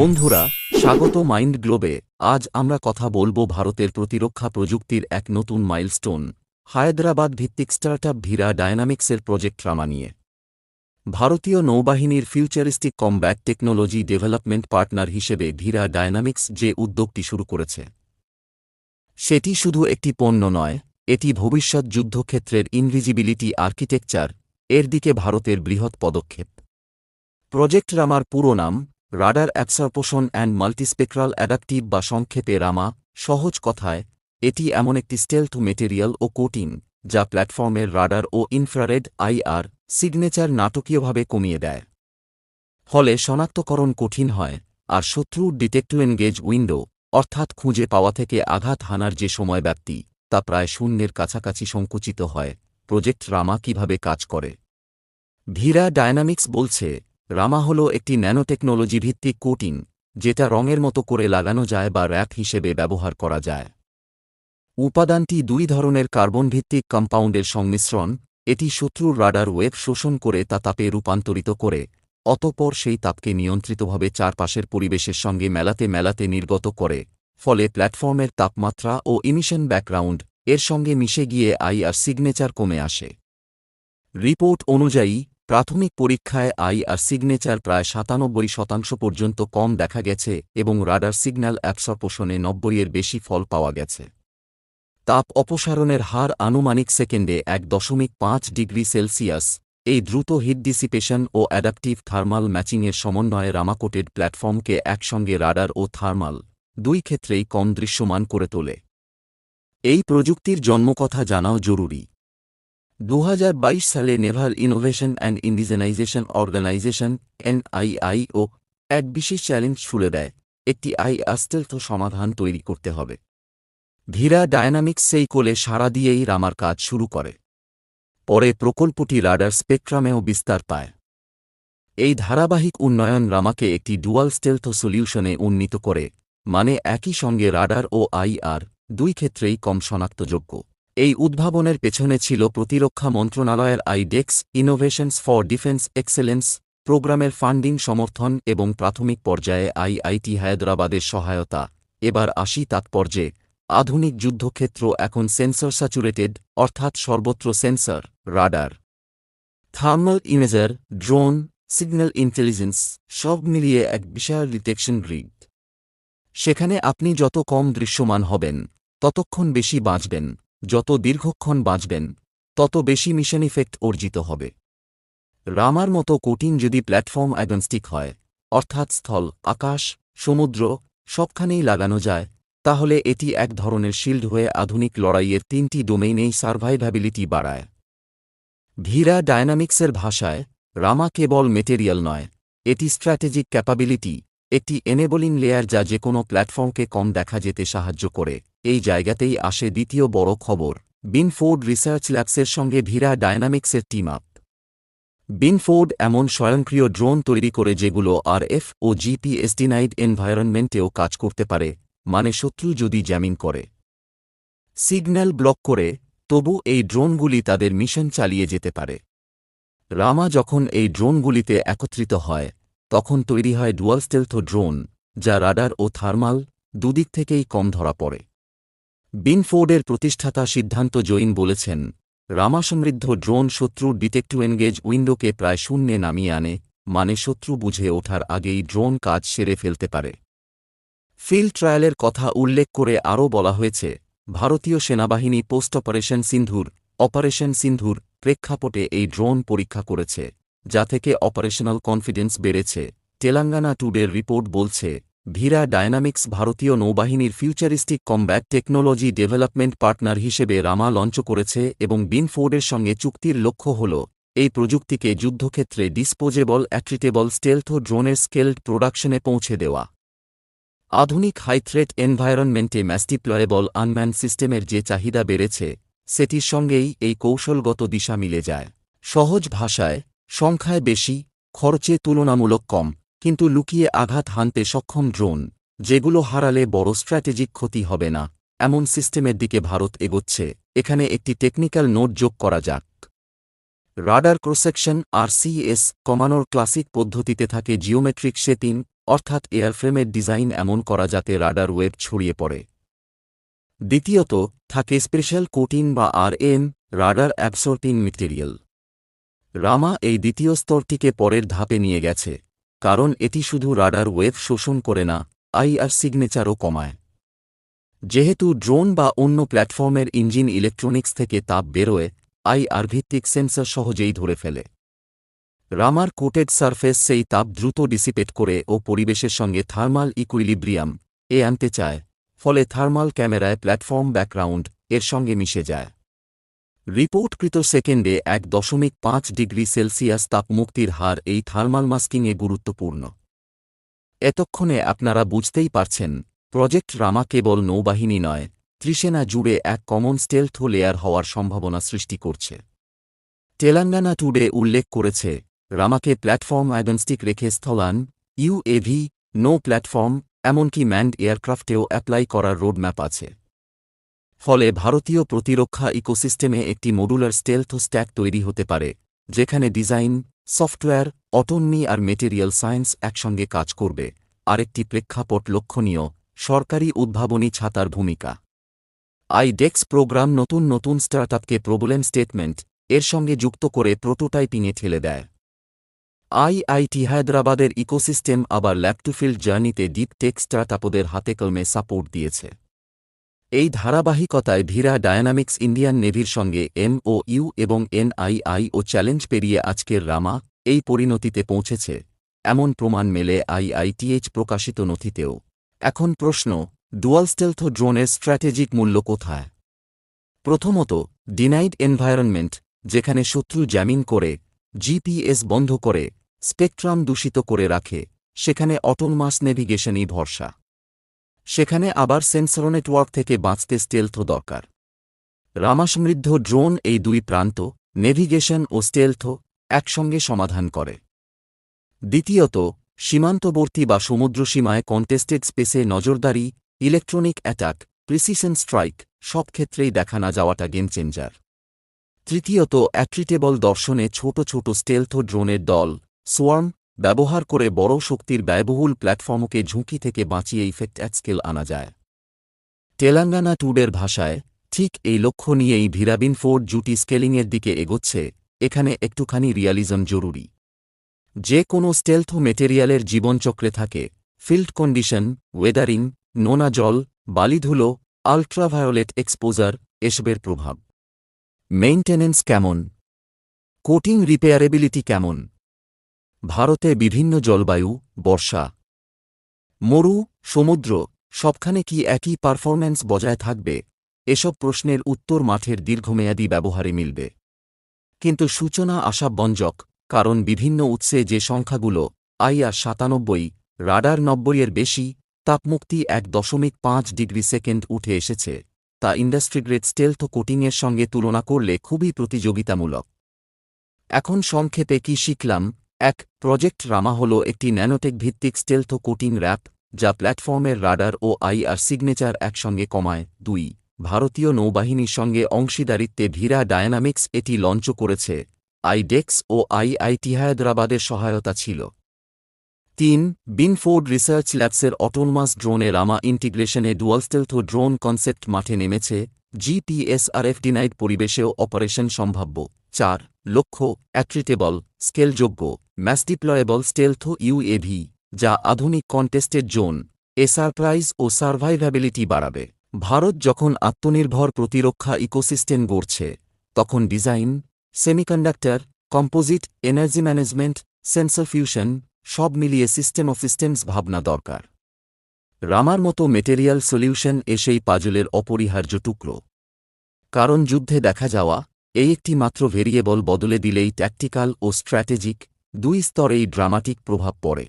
বন্ধুরা, স্বাগত মাইন্ড গ্লোবে। আজ আমরা কথা বলব ভারতের প্রতিরক্ষা প্রযুক্তির এক নতুন মাইলস্টোন, হায়দ্রাবাদ ভিত্তিক স্টার্টআপ ভিরা ডায়নামিক্সের প্রজেক্ট রামা নিয়ে। ভারতীয় নৌবাহিনীর futuristic combat technology development partner হিসেবে ভিরা ডায়নামিক্স যে উদ্যোগটি শুরু করেছে। সেটি শুধু একটি পণ্য নয়, এটি ভবিষ্যৎ যুদ্ধক্ষেত্রের ইনভিজিবিলিটি আর্কিটেকচার, এর দিকে ভারতের বৃহৎ পদক্ষেপ। প্রজেক্ট রামার পুরো নাম radar absorption and multispectral adaptive বা সংক্ষেপে রামা, সহজ কথায়, এটি এমন একটি স্টেলথ মেটেরিয়াল ও কোটিং যা প্ল্যাটফর্মের রাডার ও ইনফ্রারেড আইআর সিগনেচার নাটকীয়ভাবে কমিয়ে দেয়। ফলে শনাক্তকরণ কঠিন হয়, আর শত্রুর ডিটেক্ট এনগেজ উইন্ডো, অর্থাৎ খুঁজে পাওয়া থেকে আঘাত হানার যে সময় ব্যাপ্তি, তা প্রায় শূন্যের কাছাকাছি সংকুচিত হয়, প্রজেক্ট রামা কীভাবে কাজ করে। ভিরা ডায়নামিক্স বলছে রামা হল একটি ন্যানোটেকনোলজি ভিত্তিক কোটিং যেটা রঙের মতো করে লাগানো যায় বা র্যাপ হিসেবে ব্যবহার করা যায়। উপাদানটি দুই ধরনের কার্বন ভিত্তিক কম্পাউন্ডের সংমিশ্রণ, এটি শত্রুর রাডার ওয়েব শোষণ করে তা তাপে রূপান্তরিত করে, অতপর সেই তাপকে নিয়ন্ত্রিতভাবে চারপাশের পরিবেশের সঙ্গে মেলাতে মেলাতে নির্গত করে, ফলে প্ল্যাটফর্মের তাপমাত্রা ও ইমিশন ব্যাকগ্রাউন্ড এর সঙ্গে মিশে গিয়ে আই আর সিগনেচার কমে আসে। রিপোর্ট অনুযায়ী প্রাথমিক পরীক্ষায় আই আর সিগনেচার প্রায় সাতানব্বই শতাংশ পর্যন্ত কম দেখা গেছে এবং রাডার সিগন্যাল অ্যাবসর্পশনে নব্বইয়ের বেশি ফল পাওয়া গেছে। তাপ অপসারণের হার আনুমানিক সেকেন্ডে এক দশমিক পাঁচ ডিগ্রি সেলসিয়াস। এই দ্রুত হিট ডিসিপেশন ও অ্যাডাপটিভ থার্মাল ম্যাচিংয়ের সমন্বয়ে রামাকোটেড প্ল্যাটফর্মকে একসঙ্গে রাডার ও থার্মাল দুই ক্ষেত্রেই কম দৃশ্যমান করে তোলে। এই প্রযুক্তির জন্মকথা জানাও জরুরি। দু হাজার বাইশ সালে naval innovation and indigenization organization, NIIO, এক বিশেষ চ্যালেঞ্জ ছুড়ে দেয়, একটি আই আস্তেলথ সমাধান তৈরি করতে হবে। ধীরা ডায়নামিক্স সেই কোলে সাড়া দিয়েই রামার কাজ শুরু করে। পরে প্রকল্পটি রাডার স্পেকট্রামেও বিস্তার পায়। এই ধারাবাহিক উন্নয়ন রামাকে একটি ডুয়াল স্টেলথ সলিউশনে উন্নীত করে মানে একই সঙ্গে রাডার ও আইআর দুই ক্ষেত্রেই কম শনাক্তযোগ্য। এই উদ্ভাবনের পেছনে ছিল প্রতিরক্ষা মন্ত্রণালয়ের iDEX innovations for defence excellence প্রোগ্রামের ফান্ডিং সমর্থন এবং প্রাথমিক পর্যায়ে আইআইটি হায়দ্রাবাদের সহায়তা। এবার আসি তাৎপর্যে। আধুনিক যুদ্ধক্ষেত্র এখন সেন্সর স্যাচুরেটেড অর্থাৎ সর্বত্র sensor radar thermal imager drone signal intelligence সব মিলিয়ে এক বিশাল ডিটেকশন গ্রিড সেখানে আপনি যত কম দৃশ্যমান হবেন, ততক্ষণ বেশি বাঁচবেন। যত দীর্ঘক্ষণ বাঁচবেন, তত বেশি মিশন ইফেক্ট অর্জিত হবে। রামার মতো কোটিন যদি প্ল্যাটফর্ম অ্যাগনস্টিক হয়, অর্থাৎ স্থল, আকাশ, সমুদ্র, সবখানেই লাগানো যায়, তাহলে এটি এক ধরনের শিল্ড হয়ে আধুনিক লড়াইয়ের তিনটি ডোমেইনেই সার্ভাইভাবিলিটি বাড়ায়। ধীরা ডায়নামিক্সের ভাষায়, রামা কেবল মেটেরিয়াল নয়, এটি স্ট্র্যাটেজিক ক্যাপাবিলিটি একটি এনেবলিং লেয়ার যা যে কোনো প্ল্যাটফর্মকে কম দেখা যেতে সাহায্য করে। এই জায়গাতেই আসে দ্বিতীয় বড় খবর বিনফোর্ড রিসার্চ ল্যাবসের সঙ্গে ভিরা ডায়নামিক্সের টিম আপ বিনফোর্ড এমন স্বয়ংক্রিয় ড্রোন তৈরি করে যেগুলো আরএফ ও জিপিএস ডিনাইড এনভায়রনমেন্টেও কাজ করতে পারে মানে শত্রু যদি জ্যামিং করে। সিগন্যাল ব্লক করে, তবু এই ড্রোনগুলি তাদের মিশন চালিয়ে যেতে পারে। রামা যখন এই ড্রোনগুলিতে একত্রিত হয় তখন তৈরি হয় ডুয়াল স্টেলথ ড্রোন, যা রাডার ও থার্মাল দুদিক থেকেই কম ধরা পড়ে। বিনফোর্ডের প্রতিষ্ঠাতা সিদ্ধান্ত জৈন বলেছেন রামা সমৃদ্ধ ড্রোন শত্রুর ডিটেক্টু এনগেজ উইন্ডোকে প্রায় শূন্যে নামিয়ে আনে মানে শত্রু বুঝে ওঠার আগেই ড্রোন কাজ সেরে ফেলতে পারে। ফিল্ড ট্রায়ালের কথা উল্লেখ করে আরও বলা হয়েছে, ভারতীয় সেনাবাহিনী post operation Sindoor operation Sindoor প্রেক্ষাপটে এই ড্রোন পরীক্ষা করেছে। যা থেকে অপারেশনাল কনফিডেন্স বেড়েছে, তেলাঙ্গানা টুডের রিপোর্ট বলছে, ভিরা ডায়নামিক্স ভারতীয় নৌবাহিনীর futuristic combat technology development partner হিসেবে রামা লঞ্চ করেছে এবং বিনফোর্ডের সঙ্গে চুক্তির লক্ষ্য হল, এই প্রযুক্তিকে যুদ্ধক্ষেত্রে ডিসপোজেবল অ্যাট্রিটেবল স্টেলথ ড্রোনের স্কেলড প্রোডাকশনে পৌঁছে দেওয়া। আধুনিক হাই থ্রেট এনভায়রনমেন্টে ম্যাস্টিপ্লয়েবল আনম্যান সিস্টেমের যে চাহিদা বেড়েছে, সেটির সঙ্গেই এই কৌশলগত দিশা মিলে যায়। সহজ ভাষায় সংখ্যায় বেশি, খরচে তুলনামূলক কম, কিন্তু লুকিয়ে আঘাত হানতে সক্ষম ড্রোন, যেগুলো হারালে বড় স্ট্র্যাটেজিক ক্ষতি হবে না, এমন সিস্টেমের দিকে ভারত এগোচ্ছে, এখানে একটি টেকনিক্যাল নোট যোগ করা যাক। Radar cross section R CS কমানোর ক্লাসিক পদ্ধতিতে থাকে জিওমেট্রিক শেপিং অর্থাৎ এয়ারফ্রেমের ডিজাইন এমন করা যাতে রাডার ওয়েব ছড়িয়ে পড়ে। দ্বিতীয়ত, থাকে স্পেশাল কোটিন বা R M radar absorbing material. Rama এই দ্বিতীয় স্তরটিকে পরের ধাপে নিয়ে গেছে, কারণ এটি শুধু রাডার ওয়েভ শোষণ করে না, আইআর সিগনেচারও কমায়। যেহেতু ড্রোন বা অন্য প্ল্যাটফর্মের ইঞ্জিন ইলেকট্রনিক্স থেকে তাপ বেরোয়, আইআর ভিত্তিক সেন্সর সহজেই ধরে ফেলে। রামার কোটেড সারফেস সেই তাপ দ্রুত ডিসিপেট করে ও পরিবেশের সঙ্গে থার্মাল ইকুইলিব্রিয়াম এ আনতে চায়, ফলে থার্মাল ক্যামেরায় প্ল্যাটফর্ম ব্যাকগ্রাউন্ড এর সঙ্গে মিশে যায়। রিপোর্টকৃত সেকেন্ডে এক দশমিক পাঁচ ডিগ্রি সেলসিয়াস তাপমুক্তির হার এই থার্মাল মাস্কিংয়ে গুরুত্বপূর্ণ। এতক্ষণে আপনারা বুঝতেই পারছেন, প্রজেক্ট রামা কেবল নৌবাহিনী নয় ত্রিসেনা জুড়ে এক কমন স্টেলথ লেয়ার হওয়ার সম্ভাবনা সৃষ্টি করছে। তেলেঙ্গানা টুডে উল্লেখ করেছে, রামাকে প্ল্যাটফর্ম আইডেন্সটিক রেখে স্থলান ইউএভি নো প্ল্যাটফর্ম, এমনকি ম্যান্ড এয়ারক্রাফটেও অ্যাপ্লাই করার রোডম্যাপ আছে। ফলে ভারতীয় প্রতিরক্ষা ইকোসিস্টেমে একটি মডুলার স্টেলথ স্ট্যাক তৈরি হতে পারে, যেখানে ডিজাইন, সফটওয়্যার, অটোনমি আর মেটেরিয়াল সায়েন্স একসঙ্গে কাজ করবে। আরেকটি প্রেক্ষাপট লক্ষণীয়, সরকারি উদ্ভাবনী ছাতার ভূমিকা। আইডেক্স প্রোগ্রাম নতুন নতুন স্টার্টআপকে প্রবলেম স্টেটমেন্ট, এর সঙ্গে যুক্ত করে প্রোটোটাইপিংয়ে ঠেলে দেয়। আইআইটি হায়দ্রাবাদের ইকোসিস্টেম আবার ল্যাপটুফিল্ড জার্নিতে ডিপ টেক স্টার্টআপদের হাতে কলমে সাপোর্ট দিয়েছে। এই ধারাবাহিকতায় ভিরা ডায়নামিক্স ইন্ডিয়ান নেভির সঙ্গে এমওইউ এবং এনআইআই ও চ্যালেঞ্জ পেরিয়ে আজকের রামা এই পরিণতিতে পৌঁছেছে। এমন প্রমাণ মেলে আইআইটিএইচ প্রকাশিত নথিতেও। এখন প্রশ্ন ডুয়াল স্টেলথ ড্রোনের স্ট্র্যাটেজিক মূল্য কোথায়? প্রথমত, ডিনাইড এনভায়রনমেন্ট, যেখানে শত্রু জ্যামিন করে, জিপিএস বন্ধ করে, স্পেকট্রাম দূষিত করে রাখে, সেখানে অটোনমাস নেভিগেশনই ভরসা। সেখানে আবার সেন্সর নেটওয়ার্ক থেকে বাঁচতে স্টেলথ দরকার। রামাসমৃদ্ধ ড্রোন এই দুই প্রান্ত নেভিগেশন ও স্টেলথ একসঙ্গে সমাধান করে। দ্বিতীয়ত, সীমান্তবর্তী বা সমুদ্রসীমায় কন্টেস্টেড স্পেসে নজরদারি ইলেকট্রনিক অ্যাটাক প্রিসিশন স্ট্রাইক সব ক্ষেত্রেই দেখা না যাওয়াটা গেম চেঞ্জার তৃতীয়ত অ্যাট্রিটেবল দর্শনে ছোট ছোট স্টেলথ ড্রোনের দল সোয়ার্ম ব্যবহার করে বড় শক্তির ব্যয়বহুল প্ল্যাটফর্মকে ঝুঁকি থেকে বাঁচিয়ে ইফেক্ট অ্যাট স্কেল আনা যায়। তেলাঙ্গানা টুডের ভাষায়, ঠিক এই লক্ষ্য নিয়েই ভিরাবিন ফোর্ড জুটি স্কেলিংয়ের দিকে এগোচ্ছে, এখানে একটুখানি রিয়ালিজম জরুরি। যে কোনো স্টেলথ মেটেরিয়ালের জীবনচক্রে থাকে, ফিল্ড কন্ডিশন, ওয়েদারিং, নোনা জল বালিধুলো আল্ট্রাভায়োলেট এক্সপোজার, এসবের প্রভাব। মেইনটেনেন্স কেমন? কোটিং রিপেয়ারেবিলিটি কেমন? ভারতে বিভিন্ন জলবায়ু, বর্ষা, মরু, সমুদ্র, সবখানে কি একই পারফরম্যান্স বজায় থাকবে? এসব প্রশ্নের উত্তর মাঠের দীর্ঘমেয়াদী ব্যবহারে মিলবে। কিন্তু সূচনা আশাবঞ্জক কারণ বিভিন্ন উৎসে যে সংখ্যাগুলো, আইআর সাতানব্বই, রাডার নব্বইয়ের বেশি, তাপমুক্তি এক দশমিক পাঁচ ডিগ্রি সেকেন্ড উঠে এসেছে, তা ইন্ডাস্ট্রিগ্রেড স্টেলথ কোটিংয়ের সঙ্গে তুলনা করলে খুবই প্রতিযোগিতামূলক। এখন সংক্ষেপে কি শিখলাম? এক প্রজেক্ট রামা হল একটি ন্যানোটেক ভিত্তিক স্টেলথ কোটিং র্যাপ, যা প্ল্যাটফর্মের রাডার ও আইআর সিগনেচার একসঙ্গে কমায়। দুই, ভারতীয় নৌবাহিনীর সঙ্গে অংশীদারিত্বে ভিরা ডায়নামিক্স এটি লঞ্চ করেছে। আইডেক্স ও আইআইটি হায়দ্রাবাদের সহায়তা ছিল। তিন, বিনফোর্ড রিসার্চ ল্যাবসের অটোনমাস ড্রোনে রামা ইন্টিগ্রেশনে ডুয়ালস্টেলথ ড্রোন কনসেপ্ট মাঠে নেমেছে। জিপিএসআরএফ ডিনাইড পরিবেশেও অপারেশন সম্ভাব্য। চার, লক্ষ্য অ্যাট্রিটেবল স্কেলযোগ্য ম্যাসডিপ্লয়েবল স্টেলথ ইউএভি যা আধুনিক কন্টেস্টের জোন এ সারপ্রাইজ ও সার্ভাইভ্যাবিলিটি বাড়াবে। ভারত যখন আত্মনির্ভর প্রতিরক্ষা ইকোসিস্টেম গড়ছে, তখন design semiconductor composite energy management sensor fusion সব মিলিয়ে সিস্টেম অফ সিস্টেমস ভাবনা দরকার। রামার মতো মেটেরিয়াল সলিউশন এসেই পাজলের অপরিহার্য টুকরো। কারণ যুদ্ধে দেখা যাওয়া এই একটি মাত্র ভেরিয়েবল বদলে দিলেই ট্যাকটিক্যাল ও স্ট্র্যাটেজিক দুই স্তরেই ড্রামাটিক প্রভাব পড়ে।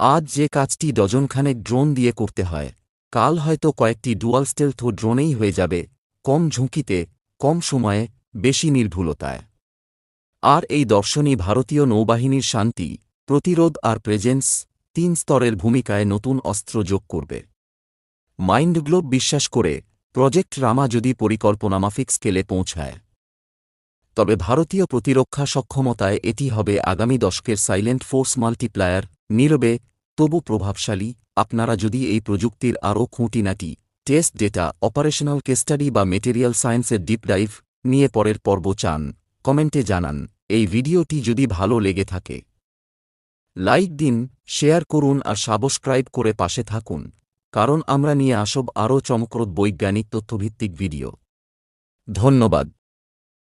আজ যে কাজটি ডজনখানেক ড্রোন দিয়ে করতে হয়, কাল হয়তো কয়েকটি ডুয়াল স্টেলথ ড্রোনেই হয়ে যাবে, কম ঝুঁকিতে, কম সময়ে, বেশি নির্ভুলতায়। আর এই দর্শনই ভারতীয় নৌবাহিনীর শান্তি, প্রতিরোধ আর প্রেজেন্স তিন স্তরের ভূমিকায় নতুন অস্ত্র যোগ করবে। মাইন্ডগ্লোব বিশ্বাস করে, প্রজেক্ট রামা যদি পরিকল্পনামাফিক স্কেলে পৌঁছায় তবে ভারতীয় প্রতিরক্ষা সক্ষমতায় এটি হবে আগামী দশকের সাইলেন্ট ফোর্স মাল্টিপ্লায়ার। নীরবে, তবু প্রভাবশালী, আপনারা যদি এই প্রযুক্তির আরও খুঁটিনাটি, টেস্ট ডেটা, অপারেশনাল কেস্টাডি বা মেটেরিয়াল সায়েন্সের ডিপ ডাইভ নিয়ে পরের পর্ব চান, কমেন্টে জানান, এই ভিডিওটি যদি ভালো লেগে থাকে। লাইক দিন, শেয়ার করুন আর সাবস্ক্রাইব করে পাশে থাকুন, কারণ আমরা নিয়ে আসব আরও চমকপ্রদ বৈজ্ঞানিক তথ্যভিত্তিক ভিডিও। ধন্যবাদ।